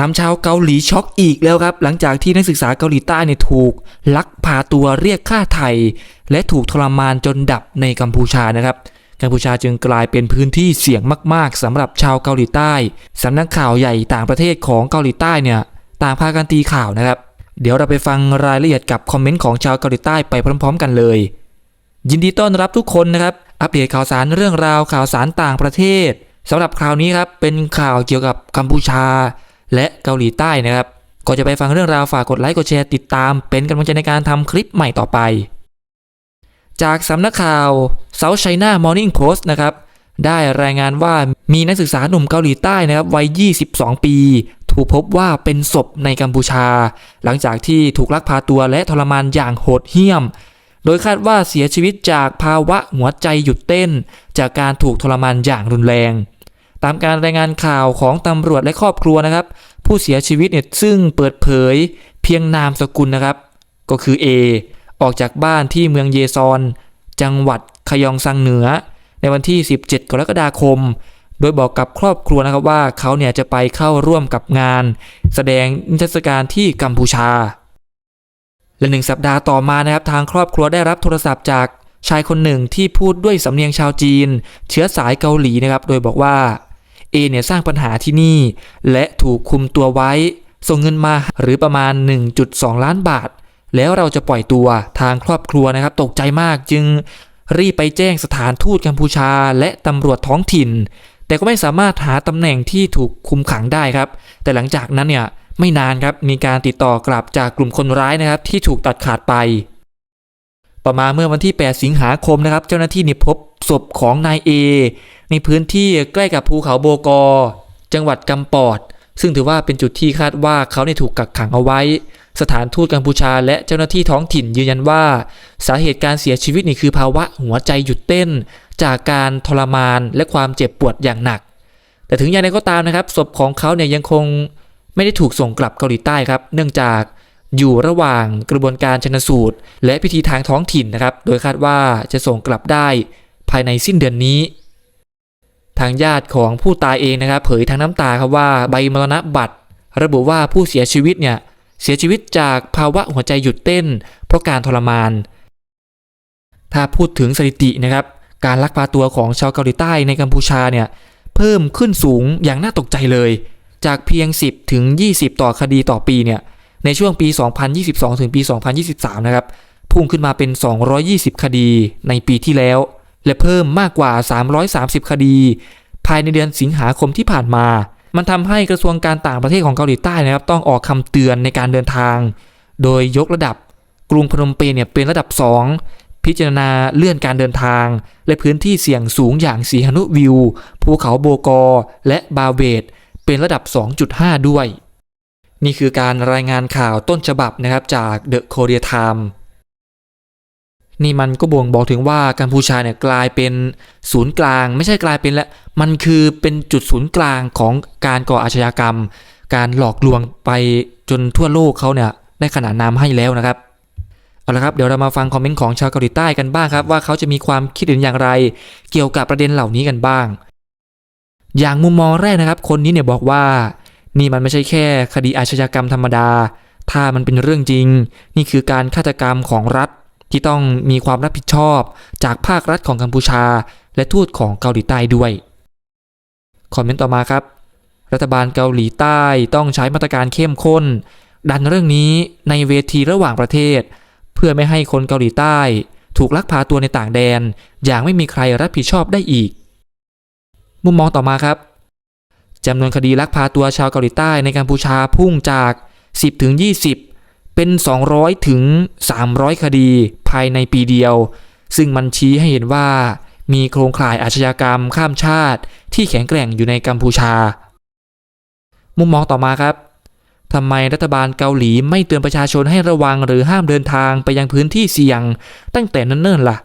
ทำชาวเกาหลีช็อกอีกแล้วครับ หลังจากที่นักศึกษาเกาหลีใต้เนี่ยถูก ลักพาตัวเรียกค่าไทย และถูกทรมานจนดับในกัมพูชานะครับกัมพูชาจึงกลายเป็นพื้นที่เสี่ยงมาก ๆสำหรับชาวเกาหลีใต้สำนักข่าวใหญ่ต่างประเทศของเกาหลีใต้เนี่ยต่างพากันตีข่าวนะครับ เดี๋ยวเราไปฟังรายละเอียดกับคอมเมนต์ของชาวเกาหลีใต้ไปพร้อม ๆ กันเลย ยินดีต้อนรับทุกคนนะครับ อัปเดตข่าวสารเรื่องราวข่าวสารต่างประเทศสำหรับคราวนี้ครับเป็นข่าวเกี่ยวกับกัมพูชา และเกาหลีใต้นะครับก่อนจะไปฟังเรื่องราวฝากกดไลค์กดแชร์ติดตาม เป็นกำลังใจในการทำคลิปใหม่ต่อไป จากสำนักข่าว South China Morning Post นะครับได้รายงานว่ามีนักศึกษาหนุ่มเกาหลีใต้นะครับวัย 22 ปี ถูกพบว่าเป็นศพในกัมพูชา หลังจากที่ถูกลักพาตัวและทรมานอย่างโหดเหี้ยม โดยคาดว่าเสียชีวิตจากภาวะหัวใจหยุดเต้น จากการถูกทรมานอย่างรุนแรง ตามการรายงานข่าวของตำรวจและครอบครัวนะครับ ผู้เสียชีวิตเนี่ยซึ่งเปิดเผยเพียงนามสกุลนะครับ ก็คือ A ออกจากบ้านที่เมืองเยซอน จังหวัดขยองซังเหนือ ในวันที่ 17 กรกฎาคม โดยบอกกับครอบครัวนะครับว่าเขาเนี่ยจะไปเข้าร่วมกับงาน แสดงนิทรรศการที่กัมพูชา และหนึ่งสัปดาห์ต่อมานะครับทางครอบครัวได้รับโทรศัพท์จากชายคนหนึ่งที่พูดด้วยสำเนียงชาวจีน เชื้อสายเกาหลีนะครับ โดยบอกว่า เอเนี่ยสร้างปัญหาที่นี่ และถูกคุมตัวไว้ ส่งเงินมาหรือประมาณ 1.2 ล้านบาท แล้วเราจะปล่อยตัวทางครอบครัวนะครับ ตกใจมากจึงรีบไปแจ้งสถานทูตกัมพูชา และตำรวจท้องถิ่น แต่ก็ไม่สามารถหาตำแหน่งที่ถูกคุมขังได้ครับ แต่หลังจากนั้นเนี่ยไม่นานครับมีการติดต่อกลับจากกลุ่มคนร้ายนะครับ ที่ถูกตัดขาดไป ต่อมาเมื่อวันที่ 8 สิงหาคมนะครับ เจ้าหน้าที่นี่พบศพของนายเอ ในพื้นที่ใกล้กับภูเขาโบกอ จังหวัดกำปอด ซึ่งถือว่าเป็นจุดที่คาดว่าเขาเนี่ยถูกกักขังเอาไว้ สถานทูตกัมพูชาและเจ้าหน้าที่ท้องถิ่นยืนยันว่า สาเหตุการเสียชีวิตนี่คือภาวะหัวใจหยุดเต้น จากการทรมานและความเจ็บปวดอย่างหนัก แต่ถึงอย่างไรก็ตามนะครับศพของเขาเนี่ยยังคงไม่ได้ถูกส่งกลับเกาหลีใต้ครับ เนื่องจากอยู่ระหว่างกระบวนการชนสูตร และพิธีทางท้องถิ่นนะครับ โดยคาดว่าจะส่งกลับได้ภายในสิ้นเดือนนี้ ทางญาติของผู้ตายเองนะครับเผยทางน้ำตาครับว่าใบมรณบัตร ระบุว่าผู้เสียชีวิตเนี่ยเสียชีวิตจากภาวะหัวใจหยุดเต้น เพราะการทรมาน ถ้าพูดถึงสถิตินะครับ การลักพาตัวของชาวเกาหลีใต้ในกัมพูชาเนี่ยเพิ่มขึ้นสูงอย่างน่าตกใจเลย จากเพียง 10 ถึง 20 ต่อคดีต่อปีเนี่ยในช่วงปี 2022 ถึงปี 2023 นะครับพุ่งขึ้นมาเป็น 220 คดีในปีที่แล้ว และเพิ่มมากกว่า 330 คดี ภายในเดือนสิงหาคมที่ผ่านมา มันทำให้กระทรวงการต่างประเทศของเกาหลีใต้นะครับต้องออกคำเตือนในการเดินทาง โดยยกระดับกรุงพนมเปญเนี่ยเป็นระดับ 2 พิจารณาเลื่อนการเดินทาง และพื้นที่เสี่ยงสูงอย่างสีหนุวิว ภูเขาโบกอ และบาเวตเป็นระดับ 2.5 ด้วย นี่คือการรายงานข่าวต้นฉบับนะครับจาก The Korea Time นี่มันก็บ่งบอกถึงว่ากัมพูชาเนี่ยกลายเป็นศูนย์กลาง ไม่ใช่กลายเป็นละมันคือเป็นจุดศูนย์กลางของการก่ออาชญากรรม การหลอกลวงไปจนทั่วโลกเขาเนี่ยได้ขนานนามให้แล้วนะครับเอาละครับเดี๋ยวเรามาฟังคอมเมนต์ของชาวเกาหลีใต้กันบ้างครับ ว่าเขาจะมีความคิดเห็นอย่างไร เกี่ยวกับประเด็นเหล่านี้กันบ้าง อย่างมุมมองแรกนะครับ คนนี้เนี่ยบอกว่านี่มันไม่ใช่แค่คดีอาชญากรรมธรรมดา ถ้ามันเป็นเรื่องจริง นี่คือการฆาตกรรมของรัฐ ที่ต้องมีความรับผิดชอบจากภาครัฐของกัมพูชา และทูตของเกาหลีใต้ด้วยคอมเมนต์ต่อมาครับ รัฐบาลเกาหลีใต้ต้องใช้มาตรการเข้มข้น ดันเรื่องนี้ในเวทีระหว่างประเทศ เพื่อไม่ให้คนเกาหลีใต้ ถูกลักพาตัวในต่างแดน อย่างไม่มีใครรับผิดชอบได้อีก มุมมองต่อมาครับจำนวนคดีลักพาตัวชาวเกาหลีใต้ในกัมพูชาพุ่งจาก 10ถึง20 เป็น 200 ถึง 300 คดีภายในปีเดียว ซึ่งมันชี้ให้เห็นว่า มีโครงข่ายอาชญากรรมข้ามชาติ ที่แข็งแกร่งอยู่ในกัมพูชา มุมมองต่อมาครับทำไมรัฐบาลเกาหลีไม่เตือนประชาชนให้ระวังหรือห้ามเดินทางไปยังพื้นที่เสี่ยง ตั้งแต่เนิ่นๆล่ะ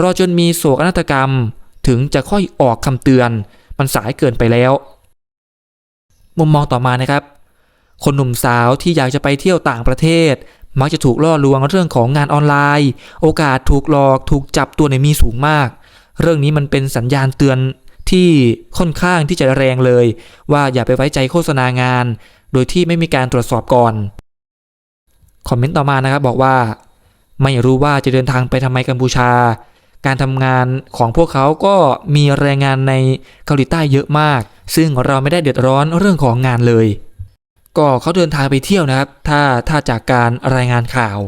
รอจนมีโศกนาฏกรรม ถึงจะค่อยออกคำเตือน มันสายเกินไปแล้ว มุมมองต่อมานะครับ คนหนุ่มสาวที่อยากจะไปเที่ยวต่างประเทศ มักจะถูกล่อลวงเรื่องของงานออนไลน์ โอกาสถูกหลอกถูกจับตัวในมีสูงมาก เรื่องนี้มันเป็นสัญญาณเตือนที่ค่อนข้างที่จะแรงเลย ว่าอย่าไปไว้ใจโฆษณางาน โดยที่ไม่มีการตรวจสอบก่อน คอมเมนต์ต่อมานะครับบอกว่า ไม่รู้ว่าจะเดินทางไปทำไมกัมพูชา การทำงานของพวกเขาก็มีแรงงานในเกาหลีใต้เยอะมาก ซึ่งเราไม่ได้เดือดร้อนเรื่องของงานเลย ก็เขาเดินทางไปเที่ยวนะครับ ถ้าถ้าจากการรายงานข่าว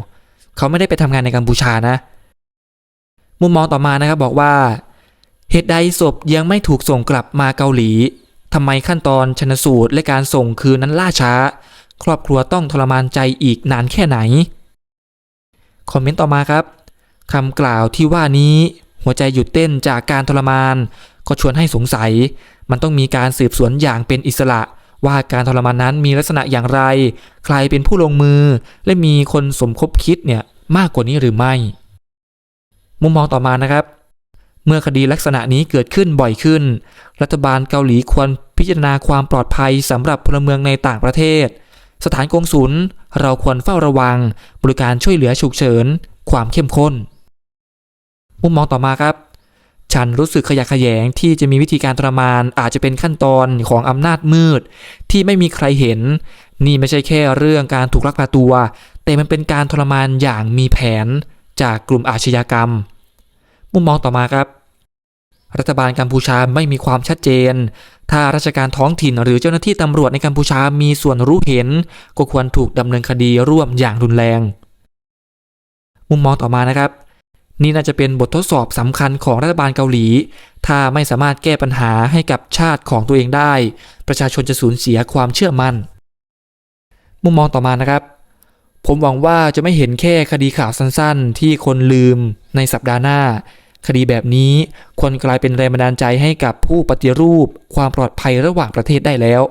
เขาไม่ได้ไปทำงานในกัมพูชานะ มุมมองต่อมานะครับบอกว่า เหตุใดศพยังไม่ถูกส่งกลับมาเกาหลีทำไมขั้นตอนชนสูตรและการส่งคืนนั้นล่าช้า ครอบครัวต้องทรมานใจอีกนานแค่ไหน คอมเมนต์ต่อมาครับคำกล่าวที่ว่านี้หัวใจหยุดเต้นจากการทรมาน ก็ชวนให้สงสัย มันต้องมีการสืบสวนอย่างเป็นอิสระ ว่าการทรมานนั้นมีลักษณะอย่างไร ใครเป็นผู้ลงมือ และมีคนสมคบคิดเนี่ยมากกว่านี้หรือไม่ มุมมองต่อมานะครับ เมื่อคดีลักษณะนี้เกิดขึ้นบ่อยขึ้น รัฐบาลเกาหลีควรพิจารณาความปลอดภัยสำหรับพลเมืองในต่างประเทศ สถานกงศุลเราควรเฝ้าระวัง บริการช่วยเหลือฉุกเฉิน ความเข้มข้น มุมมองต่อมาครับ ฉันรู้สึกขยะแขยงที่จะมีวิธีการทรมานอาจจะเป็นขั้นตอนของอำนาจมืด ที่ไม่มีใครเห็น นี่ไม่ใช่แค่เรื่องการถูกลักพาตัว แต่มันเป็นการทรมานอย่างมีแผนจากกลุ่มอาชญากรรม มุมมองต่อมาครับ รัฐบาลกัมพูชาไม่มีความชัดเจน ถ้าราชการท้องถิ่นหรือเจ้าหน้าที่ตำรวจในกัมพูชามีส่วนรู้เห็น ก็ควรถูกดำเนินคดีร่วมอย่างรุนแรง มุมมองต่อมานะครับ นี่น่าจะเป็นบททดสอบสำคัญของรัฐบาลเกาหลี ถ้าไม่สามารถแก้ปัญหาให้กับชาติของตัวเองได้ ประชาชนจะสูญเสียความเชื่อมั่น มุมมองต่อมานะครับ ผมหวังว่าจะไม่เห็นแค่คดีข่าวสั้นๆ ที่คนลืมในสัปดาห์หน้า คดีแบบนี้ควรกลายเป็นแรงบันดาลใจให้กับผู้ปฏิรูป ความปลอดภัยระหว่างประเทศได้แล้ว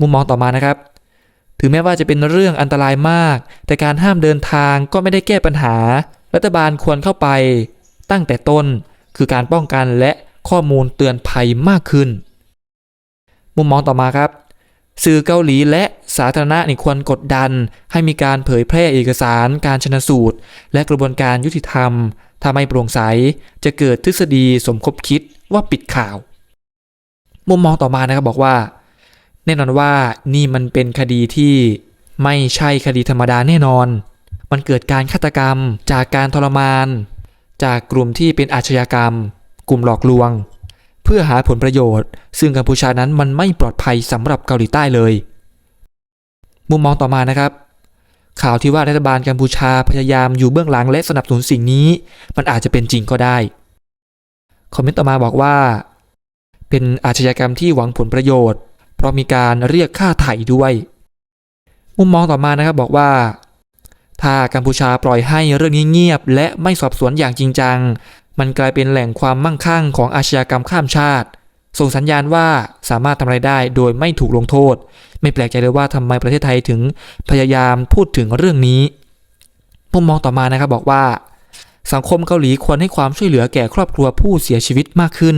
มุมมองต่อมานะครับถึงแม้ว่าจะเป็นเรื่องอันตรายมาก แต่การห้ามเดินทางก็ไม่ได้แก้ปัญหา รัฐบาลควรเข้าไปตั้งแต่ต้นคือการป้องกันและข้อมูลเตือนภัยมากขึ้น มุมมองต่อมาครับ สื่อเกาหลีและสาธารณะนี่ควรกดดัน ให้มีการเผยแพร่เอกสารการชนสูตร และกระบวนการยุติธรรมถ้าไม่โปร่งใสจะเกิดทฤษฎีสมคบคิดว่าปิดข่าว มุมมองต่อมานะครับบอกว่า แน่นอนว่านี่มันเป็นคดีที่ไม่ใช่คดีธรรมดาแน่นอน มันเกิดการฆาตกรรม จากการทรมาน จากกลุ่มที่เป็นอาชญากรรม กลุ่มหลอกลวง เพื่อหาผลประโยชน์ ซึ่งกัมพูชานั้นมันไม่ปลอดภัยสำหรับเกาหลีใต้เลย มุมมองต่อมานะครับ ข่าวที่ว่ารัฐบาลกัมพูชาพยายามอยู่เบื้องหลังและสนับสนุนสิ่งนี้ มันอาจจะเป็นจริงก็ได้คอมเมนต์ต่อมาบอกว่า เป็นอาชญากรรมที่หวังผลประโยชน์ เพราะมีการเรียกค่าไถ่ด้วย มุมมองต่อมานะครับบอกว่า ถ้ากัมพูชาปล่อยให้เรื่องนี้เงียบ และไม่สอบสวนอย่างจริงจัง มันกลายเป็นแหล่งความมั่งคั่งของอาชญากรรมข้ามชาติ ส่งสัญญาณว่าสามารถทำอะไรได้โดยไม่ถูกลงโทษ ไม่แปลกใจเลยว่าทำไมประเทศไทยถึงพยายามพูดถึงเรื่องนี้มุมมองต่อมานะครับบอกว่า สังคมเกาหลีควรให้ความช่วยเหลือแก่ครอบครัวผู้เสียชีวิตมากขึ้น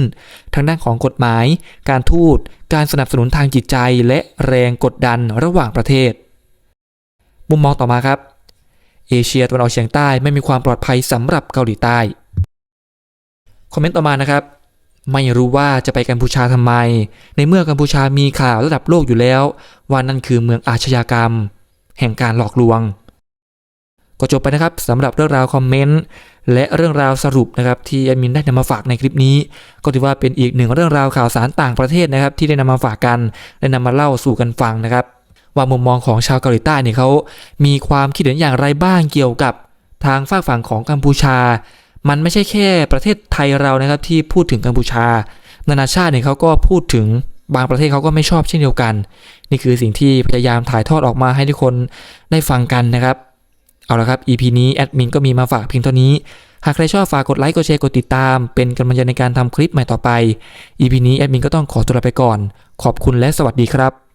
ทั้งด้านของกฎหมาย การทูตการสนับสนุนทางจิตใจและแรงกดดันระหว่างประเทศ มุมมองต่อมาครับ เอเชียตะวันออกเฉียงใต้ไม่มีความปลอดภัยสำหรับเกาหลีใต้ คอมเมนต์ต่อมานะครับ ไม่รู้ว่าจะไปกัมพูชาทำไม ในเมื่อกัมพูชามีข่าวระดับโลกอยู่แล้ว ว่านั่นคือเมืองอาชญากรรม แห่งการหลอกลวง ก็จบไปนะครับสำหรับเรื่องราวคอมเมนต์และเรื่องราวสรุปนะครับที่แอดมินได้นำมาฝากในคลิปนี้ ก็ถือว่าเป็นอีกหนึ่งเรื่องราวข่าวสารต่างประเทศนะครับ ที่ได้นำมาฝากกันได้นำมาเล่าสู่กันฟังนะครับ ว่ามุมมองของชาวเกาหลีใต้เนี่ยเขามีความคิดเห็นอย่างไรบ้างเกี่ยวกับทางฝากฝั่งของกัมพูชา มันไม่ใช่แค่ประเทศไทยเรานะครับที่พูดถึงกัมพูชา นานาชาติเนี่ยเขาก็พูดถึงบางประเทศเขาก็ไม่ชอบเช่นเดียวกัน นี่คือสิ่งที่พยายามถ่ายทอดออกมาให้ทุกคนได้ฟังกันนะครับ เอาละครับ EP นี้แอดมินก็มีมาฝากเพียงเท่านี้ หากใครชอบฝากกดไลค์กดแชร์กดติดตาม เป็นกำลังใจในการทำคลิปใหม่ต่อไป EP นี้แอดมินก็ต้องขอตัวลาไปก่อน ขอบคุณและสวัสดีครับ